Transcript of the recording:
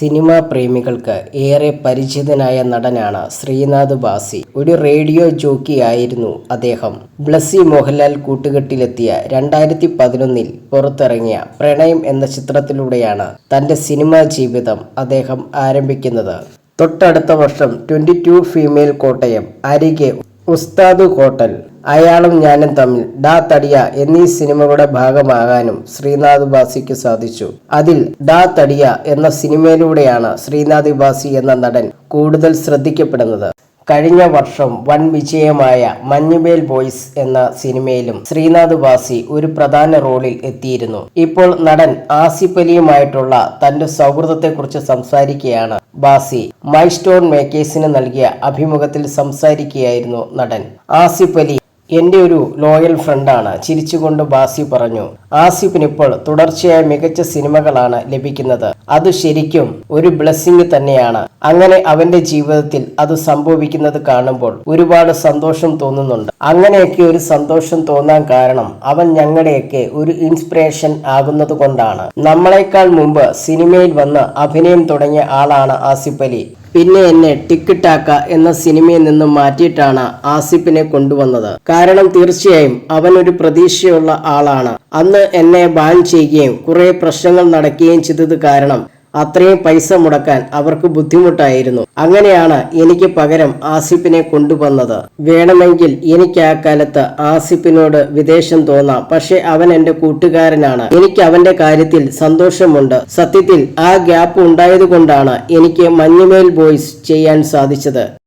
Cinema പ്രേമികൾക്ക് ഏറെ പരിചിതനായ നടനാണ് ശ്രീനാഥ് ബാസി. ഒരു റേഡിയോ ജോക്കി ആയിരുന്നു അദ്ദേഹം. ബ്ലസ്സി മോഹൻലാൽ കൂട്ടുകെട്ടിലെത്തിയ രണ്ടായിരത്തി പതിനൊന്നിൽ പുറത്തിറങ്ങിയ പ്രണയം എന്ന ചിത്രത്തിലൂടെയാണ് തന്റെ സിനിമാ ജീവിതം അദ്ദേഹം ആരംഭിക്കുന്നത്. തൊട്ടടുത്ത വർഷം ട്വന്റി ടു ഫീമെയിൽ കോട്ടയം അരികെ ഉസ്താദ് ഹോട്ടൽ അയാളും ഞാനും തമ്മിൽ ഡാ തടിയ എന്നീ സിനിമകളുടെ ഭാഗമാകാനും ശ്രീനാഥ് ബാസിക്ക് സാധിച്ചു. അതിൽ ഡാ തടിയ എന്ന സിനിമയിലൂടെയാണ് ശ്രീനാഥ് ബാസി എന്ന നടൻ കൂടുതൽ ശ്രദ്ധിക്കപ്പെടുന്നത്. കഴിഞ്ഞ വർഷം വൻ വിജയമായ മഞ്ഞുമേൽ ബോയ്സ് എന്ന സിനിമയിലും ശ്രീനാഥ് ബാസി ഒരു പ്രധാന റോളിൽ എത്തിയിരുന്നു. ഇപ്പോൾ നടൻ ആസിഫ് അലിയുമായിട്ടുള്ള തന്റെ സൗഹൃദത്തെക്കുറിച്ച് സംസാരിക്കുകയാണ് ബാസി മൈ സ്റ്റോൺ മേക്കേഴ്സിന് നൽകിയ അഭിമുഖത്തിൽ സംസാരിക്കുകയായിരുന്നു നടൻ. ആസിഫ് അലി എന്റെ ഒരു ലോയൽ ഫ്രണ്ടാണ് ചിരിച്ചുകൊണ്ട് ബാസി പറഞ്ഞു ആസിഫിന് ഇപ്പോൾ തുടർച്ചയായ മികച്ച സിനിമകളാണ് ലഭിക്കുന്നത്. അത് ശരിക്കും ഒരു ബ്ലെസ്സിങ് തന്നെയാണ്. അങ്ങനെ അവന്റെ ജീവിതത്തിൽ അത് സംഭവിക്കുന്നത് കാണുമ്പോൾ ഒരുപാട് സന്തോഷം തോന്നുന്നുണ്ട്. അങ്ങനെയൊക്കെ ഒരു സന്തോഷം തോന്നാൻ കാരണം അവൻ ഞങ്ങളുടെയൊക്കെ ഒരു ഇൻസ്പിറേഷൻ ആകുന്നത് കൊണ്ടാണ്. നമ്മളെക്കാൾ മുമ്പ് സിനിമയിൽ വന്ന് അഭിനയം തുടങ്ങിയ ആളാണ് ആസിഫ് അലി. പിന്നെ എന്നെ ടിക്കിട്ടാക്ക എന്ന സിനിമയിൽ നിന്നും മാറ്റിയിട്ടാണ് ആസിഫിനെ കൊണ്ടുവന്നത്. കാരണം തീർച്ചയായും അവൻ ഒരു പ്രതീക്ഷയുള്ള ആളാണ്. അന്ന് എന്നെ ബാൻ ചെയ്യുകയും കുറെ പ്രശ്നങ്ങൾ നടക്കുകയും ചെയ്തത് കാരണം അത്രയും പൈസ മുടക്കാൻ അവർക്ക് ബുദ്ധിമുട്ടായിരുന്നു. അങ്ങനെയാണ് എനിക്ക് പകരം ആസിഫിനെ കൊണ്ടുവന്നത്. വേണമെങ്കിൽ എനിക്ക് ആ കാലത്ത് ആസിഫിനോട് വിദേശം തോന്നാം. പക്ഷെ അവൻ എന്റെ കൂട്ടുകാരനാണ്. എനിക്ക് അവന്റെ കാര്യത്തിൽ സന്തോഷമുണ്ട്. സത്യത്തിൽ ആ ഗ്യാപ്പ് ഉണ്ടായതുകൊണ്ടാണ് എനിക്ക് മഞ്ഞുമേൽ ബോയ്സ് ചെയ്യാൻ സാധിച്ചത്.